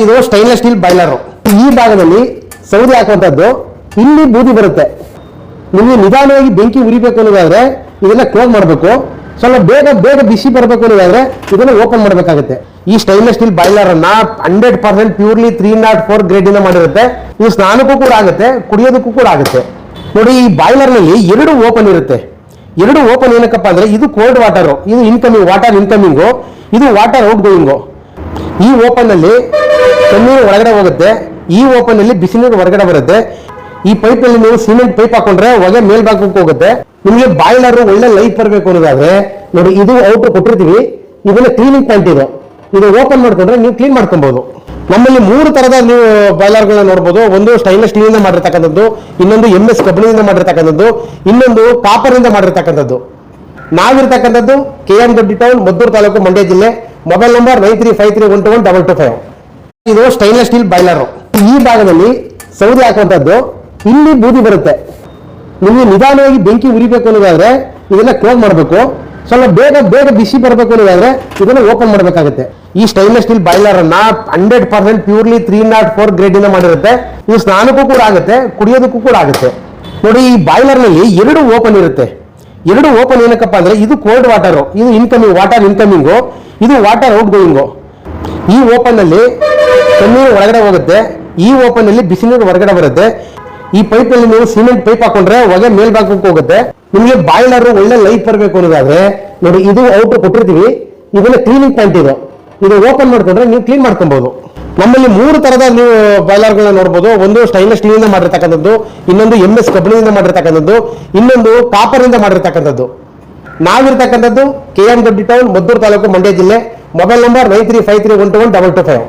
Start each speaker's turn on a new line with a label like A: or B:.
A: ಇದು stainless steel boiler ಈ ಭಾಗದಲ್ಲಿ ಸೌದೆ ಹಾಕುವಂಥದ್ದು ಇಲ್ಲಿ ಬೂದಿ ಬರುತ್ತೆ. ನಿಮಗೆ ನಿಧಾನವಾಗಿ ಬೆಂಕಿ ಉರಿಬೇಕು ಅನ್ನೋದಾದ್ರೆ ಇದನ್ನ ಕ್ಲೋಸ್ ಮಾಡಬೇಕು. ಸ್ವಲ್ಪ ಬೇಗ ಬೇಗ ಬಿಸಿ ಬರಬೇಕು ಅನ್ನೋದಾದ್ರೆ ಇದನ್ನ ಓಪನ್ ಮಾಡಬೇಕಾಗುತ್ತೆ. ಈ ಸ್ಟೈನ್ಲೆಸ್ ಸ್ಟೀಲ್ ಬಾಯ್ಲರ್ ಅನ್ನ hundred percent purely three nought four grade ಇಂದ ಮಾಡಿರುತ್ತೆ. ಇದು ಸ್ನಾನಕ್ಕೂ ಕೂಡ ಆಗುತ್ತೆ, ಕುಡಿಯೋದಕ್ಕೂ ಕೂಡ ಆಗುತ್ತೆ. ನೋಡಿ, ಈ ಬಾಯ್ಲರ್ನಲ್ಲಿ ಎರಡು ಓಪನ್ ಇರುತ್ತೆ. ಎರಡು ಓಪನ್ ಏನಕ್ಕಪ್ಪ ಅಂದ್ರೆ ಇದು ಕೋಲ್ಡ್ ವಾಟರ್ ಇದು ಇನ್ಕಮಿಂಗ್ ವಾಟರ್ ಇನ್ಕಮಿಂಗು ಇದು ವಾಟರ್ ಔಟ್ ಗೋಯಿಂಗು ಈ ಓಪನ್ ಅಲ್ಲಿ ತಣ್ಣೀರು ಒಳಗಡೆ ಹೋಗುತ್ತೆ, ಈ ಓಪನ್ ಅಲ್ಲಿ ಬಿಸಿ ನೀರು ಹೊರಗಡೆ ಬರುತ್ತೆ. ಈ ಪೈಪ್ ಅಲ್ಲಿ ನೀವು ಸಿಮೆಂಟ್ ಪೈಪ್ ಹಾಕೊಂಡ್ರೆ ಹೊಗೆ ಮೇಲ್ಭಾಗಕ್ಕೆ ಹೋಗುತ್ತೆ. ನಿಮಗೆ ಬಾಯ್ಲರ್ ಒಳ್ಳೆ ಲೈಫ್ ಬರಬೇಕು ಅನ್ನೋದಾದ್ರೆ, ನೋಡಿ, ಇದು ಔಟ್ ಕೊಟ್ಟಿರ್ತೀವಿ. ಇದನ್ನ ಕ್ಲೀನಿಂಗ್ ಪಾಯಿಂಟ್ ಇದು. ಇದು ಓಪನ್ ಮಾಡ್ಕೊಂಡ್ರೆ ನೀವು ಕ್ಲೀನ್ ಮಾಡ್ಕೊಬಹುದು ನಮ್ಮಲ್ಲಿ ಮೂರು ತರದ ನೀವು ಬಾಯ್ಲರ್ಗಳನ್ನ ನೋಡಬಹುದು ಒಂದು ಸ್ಟೈನ್ಲೆಸ್ ಸ್ಟೀಲ್ ಇಂದ ಮಾಡಿರ್ತಕ್ಕಂಥದ್ದು, ಇನ್ನೊಂದು ಎಂ ಎಸ್ ಕಬ್ಬಿಣದಿಂದ ಮಾಡಿರ್ತಕ್ಕಂಥದ್ದು, ಇನ್ನೊಂದು ಕಾಪರ್ ಇಂದ ಮಾಡಿರ್ತಕ್ಕಂಥದ್ದು. ನಾವಿರ್ತಕ್ಕಂಥದ್ದು K M Doddi town Maddur taluk Mandya ಜಿಲ್ಲೆ. Mobile number nine three five three one two one double two five ಇದು ಸ್ಟೈನ್ಲೆಸ್ ಸ್ಟೀಲ್ ಬಾಯ್ಲರ್ ಈ ಭಾಗದಲ್ಲಿ ಸೌದೆ ಹಾಕುವಂಥದ್ದು ಇಲ್ಲಿ ಬೂದಿ ಬರುತ್ತೆ. ನಿಮಗೆ ನಿಧಾನವಾಗಿ ಬೆಂಕಿ ಉರಿಬೇಕು ಅನ್ನೋದಾದ್ರೆ ಇದೆಲ್ಲ ಕ್ಲೋಸ್ ಮಾಡಬೇಕು. ಸ್ವಲ್ಪ ಬೇಗ ಬೇಗ ಬಿಸಿ ಬರಬೇಕು ಅನ್ನೋದಾದ್ರೆ ಇದನ್ನ ಓಪನ್ ಮಾಡಬೇಕಾಗುತ್ತೆ. ಈ ಸ್ಟೈನ್ಲೆಸ್ ಸ್ಟೀಲ್ ಬಾಯ್ಲರ್ ಅನ್ನ hundred percent purely three nought four grade ಮಾಡಿರುತ್ತೆ. ಇದು ಸ್ನಾನಕ್ಕೂ ಕೂಡ ಆಗುತ್ತೆ, ಕುಡಿಯೋದಕ್ಕೂ ಕೂಡ ಆಗುತ್ತೆ. ನೋಡಿ, ಈ ಬಾಯ್ಲರ್ನಲ್ಲಿ ಎರಡು ಓಪನ್ ಇರುತ್ತೆ. ಎರಡು ಓಪನ್ ಏನಕ್ಕಪ್ಪ ಅಂದ್ರೆ ಇದು ಕೋಲ್ಡ್ ವಾಟರ್ ಇದು ಇನ್ಕಮಿಂಗ್ ವಾಟರ್ ಇನ್ಕಮಿಂಗು ಇದು ವಾಟರ್ ಔಟ್ ಗೋಯಿಂಗು ಈ ಓಪನ್ ಅಲ್ಲಿ ತಣ್ಣೀರು ಒಳಗಡೆ ಹೋಗುತ್ತೆ. ಈ ಓಪನ್ ಅಲ್ಲಿ ಬಿಸಿ ನೀರು ಹೊರಗಡೆ ಬರುತ್ತೆ. ಈ ಪೈಪ್ ಅಲ್ಲಿ ನೀವು ಸಿಮೆಂಟ್ ಪೈಪ್ ಹಾಕೊಂಡ್ರೆ ಹೊಗೆ ಮೇಲ್ಭಾಗಕ್ಕೆ ಹೋಗುತ್ತೆ. ನಿಮಗೆ ಬಾಯ್ಲರ್ ಒಳ್ಳೆ ಲೈಫ್ ಬರಬೇಕು ಅನ್ನೋದಾದ್ರೆ, ನೋಡಿ ಇದು ಔಟ್ ಕೊಟ್ಟಿರ್ತೀವಿ. ಇದನ್ನ ಕ್ಲೀನಿಂಗ್ ಪಾಯಿಂಟ್ ಇದು. ಇದು ಓಪನ್ ಮಾಡ್ಕೊಂಡ್ರೆ ನೀವು ಕ್ಲೀನ್ ಮಾಡ್ಕೊಬಹುದು ನಮ್ಮಲ್ಲಿ ಮೂರು ತರದ ನೀವು ಬಾಯ್ಲರ್ಗಳನ್ನ ನೋಡಬಹುದು ಒಂದು ಸ್ಟೈನ್ಲೆಸ್ ಸ್ಟೀಲ್ ಇಂದ ಮಾಡಿರ್ತಕ್ಕಂಥದ್ದು, ಇನ್ನೊಂದು ಎಂ ಎಸ್ ಕಬ್ಬಿಣದಿಂದ ಮಾಡಿರ್ತಕ್ಕಂಥದ್ದು, ಇನ್ನೊಂದು ಕಾಪರ್ ಇಂದ ಮಾಡಿರ್ತಕ್ಕಂಥದ್ದು. ನಾವಿರ್ತಕ್ಕಂಥದ್ದು K M Doddi town Maddur taluk Mandya ಜಿಲ್ಲೆ. Mobile number nine three five three one two one double two five